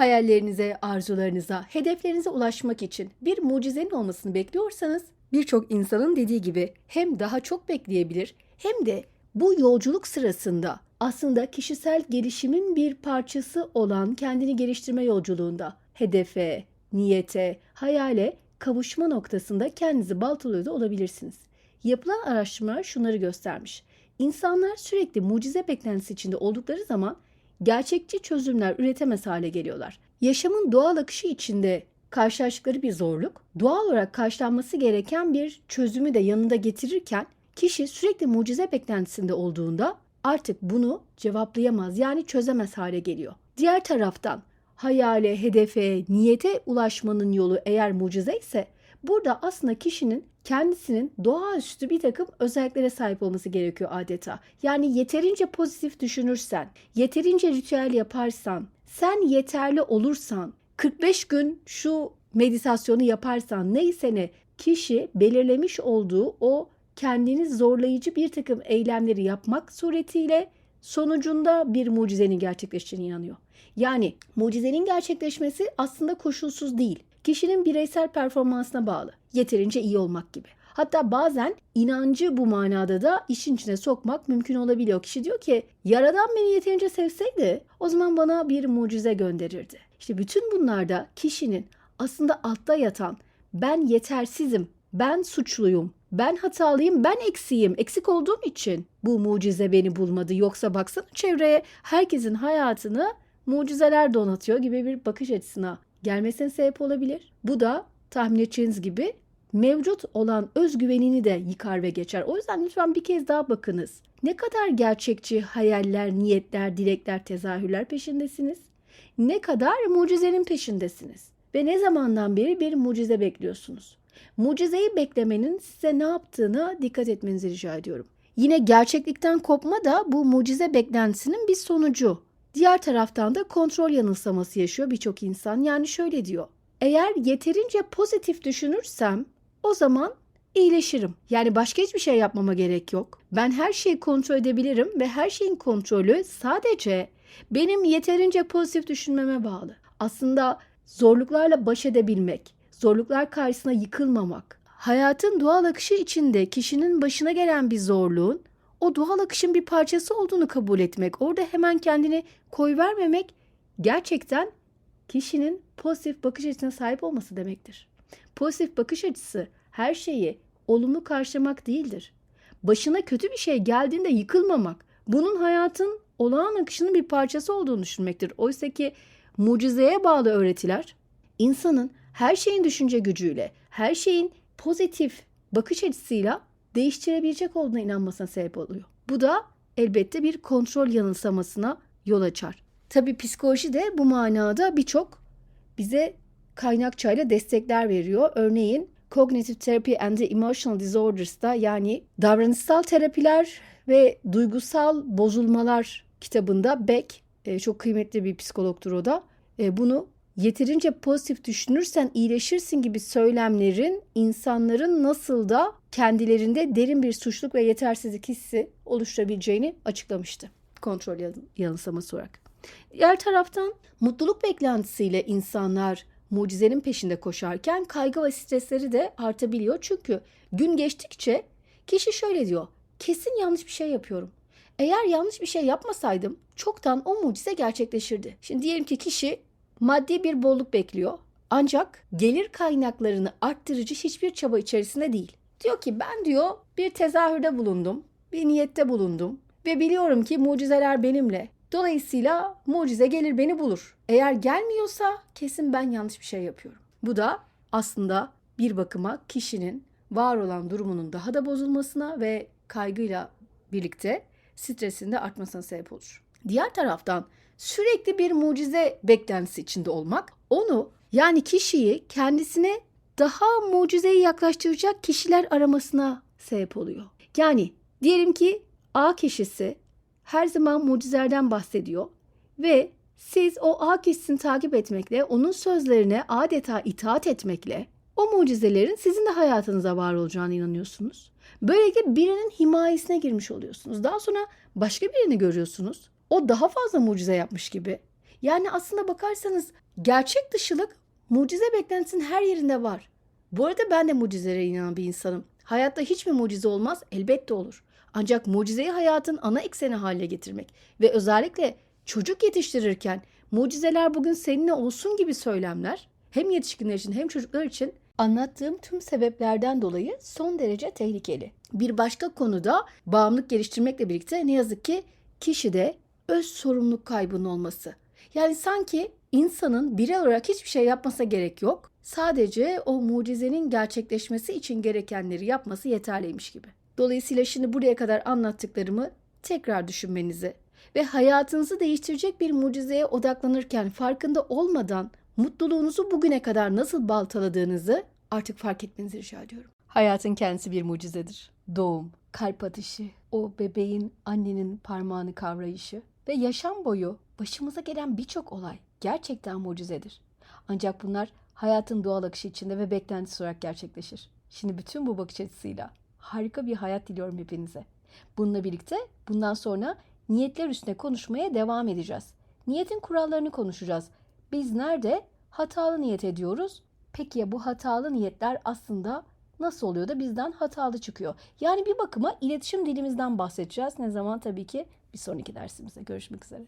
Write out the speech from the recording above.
Hayallerinize, arzularınıza, hedeflerinize ulaşmak için bir mucizenin olmasını bekliyorsanız birçok insanın dediği gibi hem daha çok bekleyebilir hem de bu yolculuk sırasında aslında kişisel gelişimin bir parçası olan kendini geliştirme yolculuğunda hedefe, niyete, hayale kavuşma noktasında kendinizi baltalıyor da olabilirsiniz. Yapılan araştırmalar şunları göstermiş. İnsanlar sürekli mucize beklentisi içinde oldukları zaman gerçekçi çözümler üretemez hale geliyorlar. Yaşamın doğal akışı içinde karşılaştıkları bir zorluk, doğal olarak karşılanması gereken bir çözümü de yanında getirirken kişi sürekli mucize beklentisinde olduğunda artık bunu cevaplayamaz yani çözemez hale geliyor. Diğer taraftan hayale, hedefe, niyete ulaşmanın yolu eğer mucize ise burada aslında kişinin kendisinin doğaüstü bir takım özelliklere sahip olması gerekiyor adeta. Yani yeterince pozitif düşünürsen, yeterince ritüel yaparsan, sen yeterli olursan, 45 gün şu meditasyonu yaparsan neyse ne kişi belirlemiş olduğu o kendini zorlayıcı bir takım eylemleri yapmak suretiyle sonucunda bir mucizenin gerçekleşeceğine inanıyor. Yani mucizenin gerçekleşmesi aslında koşulsuz değil. Kişinin bireysel performansına bağlı. Yeterince iyi olmak gibi. Hatta bazen inancı bu manada da işin içine sokmak mümkün olabiliyor. Kişi diyor ki yaradan beni yeterince sevseydi o zaman bana bir mucize gönderirdi. İşte bütün bunlarda kişinin aslında altta yatan ben yetersizim, ben suçluyum, ben hatalıyım, ben eksiğim, eksik olduğum için bu mucize beni bulmadı. Yoksa baksana çevreye herkesin hayatını mucizeler donatıyor gibi bir bakış açısına gelmesine sebep olabilir. Bu da tahmin edeceğiniz gibi mevcut olan özgüvenini de yıkar ve geçer. O yüzden lütfen bir kez daha bakınız. Ne kadar gerçekçi hayaller, niyetler, dilekler, tezahürler peşindesiniz? Ne kadar mucizenin peşindesiniz? Ve ne zamandan beri bir mucize bekliyorsunuz? Mucizeyi beklemenin size ne yaptığına dikkat etmenizi rica ediyorum. Yine gerçeklikten kopma da bu mucize beklentisinin bir sonucu. Diğer taraftan da kontrol yanılsaması yaşıyor birçok insan. Yani şöyle diyor. Eğer yeterince pozitif düşünürsem o zaman iyileşirim. Yani başka hiçbir şey yapmama gerek yok. Ben her şeyi kontrol edebilirim ve her şeyin kontrolü sadece benim yeterince pozitif düşünmeme bağlı. Aslında zorluklarla baş edebilmek, zorluklar karşısına yıkılmamak, hayatın doğal akışı içinde kişinin başına gelen bir zorluğun o doğal akışın bir parçası olduğunu kabul etmek, orada hemen kendini koy vermemek gerçekten kişinin pozitif bakış açısına sahip olması demektir. Pozitif bakış açısı her şeyi olumlu karşılamak değildir. Başına kötü bir şey geldiğinde yıkılmamak, bunun hayatın olağan akışının bir parçası olduğunu düşünmektir. Oysa ki mucizeye bağlı öğretiler insanın her şeyin düşünce gücüyle, her şeyin pozitif bakış açısıyla değiştirebilecek olduğuna inanmasına sebep oluyor. Bu da elbette bir kontrol yanılsamasına yol açar. Tabii psikoloji de bu manada birçok bize kaynakçayla destekler veriyor. Örneğin Cognitive Therapy and the Emotional Disorders'da yani davranışsal terapiler ve duygusal bozulmalar kitabında Beck e, çok kıymetli bir psikologtur o da. E, bunu yeterince pozitif düşünürsen iyileşirsin gibi söylemlerin insanların nasıl da kendilerinde derin bir suçluluk ve yetersizlik hissi oluşturabileceğini açıklamıştı. Kontrol yanılsaması olarak. Diğer taraftan mutluluk beklentisiyle insanlar mucizenin peşinde koşarken kaygı ve stresleri de artabiliyor. Çünkü gün geçtikçe kişi şöyle diyor. Kesin yanlış bir şey yapıyorum. Eğer yanlış bir şey yapmasaydım çoktan o mucize gerçekleşirdi. Şimdi diyelim ki kişi maddi bir bolluk bekliyor. Ancak gelir kaynaklarını arttırıcı hiçbir çaba içerisinde değil. Diyor ki ben diyor bir tezahürde bulundum, bir niyette bulundum ve biliyorum ki mucizeler benimle. Dolayısıyla mucize gelir beni bulur. Eğer gelmiyorsa kesin ben yanlış bir şey yapıyorum. Bu da aslında bir bakıma kişinin var olan durumunun daha da bozulmasına ve kaygıyla birlikte stresinde artmasına sebep olur. Diğer taraftan sürekli bir mucize beklentisi içinde olmak onu yani kişiyi kendisine daha mucizeyi yaklaştıracak kişiler aramasına sebep oluyor. Yani diyelim ki A kişisi her zaman mucizelerden bahsediyor ve siz o A kişisini takip etmekle, onun sözlerine adeta itaat etmekle o mucizelerin sizin de hayatınıza var olacağına inanıyorsunuz. Böylelikle birinin himayesine girmiş oluyorsunuz. Daha sonra başka birini görüyorsunuz. O daha fazla mucize yapmış gibi. Yani aslında bakarsanız gerçek dışılık mucize beklentisinin her yerinde var. Bu arada ben de mucizelere inanan bir insanım. Hayatta hiç mi mucize olmaz? Elbette olur. Ancak mucizeyi hayatın ana ekseni haline getirmek ve özellikle çocuk yetiştirirken mucizeler bugün seninle olsun gibi söylemler hem yetişkinler için hem çocuklar için anlattığım tüm sebeplerden dolayı son derece tehlikeli. Bir başka konuda bağımlılık geliştirmekle birlikte ne yazık ki kişide öz sorumluluk kaybının olması. Yani sanki insanın birey olarak hiçbir şey yapmasına gerek yok. Sadece o mucizenin gerçekleşmesi için gerekenleri yapması yeterliymiş gibi. Dolayısıyla şimdi buraya kadar anlattıklarımı tekrar düşünmenizi ve hayatınızı değiştirecek bir mucizeye odaklanırken farkında olmadan mutluluğunuzu bugüne kadar nasıl baltaladığınızı artık fark etmenizi rica ediyorum. Hayatın kendisi bir mucizedir. Doğum, kalp atışı, o bebeğin annenin parmağını kavrayışı ve yaşam boyu başımıza gelen birçok olay gerçekten mucizedir. Ancak bunlar hayatın doğal akışı içinde ve beklentisi olarak gerçekleşir. Şimdi bütün bu bakış açısıyla harika bir hayat diliyorum hepinize. Bununla birlikte bundan sonra niyetler üstüne konuşmaya devam edeceğiz. Niyetin kurallarını konuşacağız. Biz nerede hatalı niyet ediyoruz? Peki ya bu hatalı niyetler aslında nasıl oluyor da bizden hatalı çıkıyor? Yani bir bakıma iletişim dilimizden bahsedeceğiz. Ne zaman tabii ki bir sonraki dersimizde görüşmek üzere.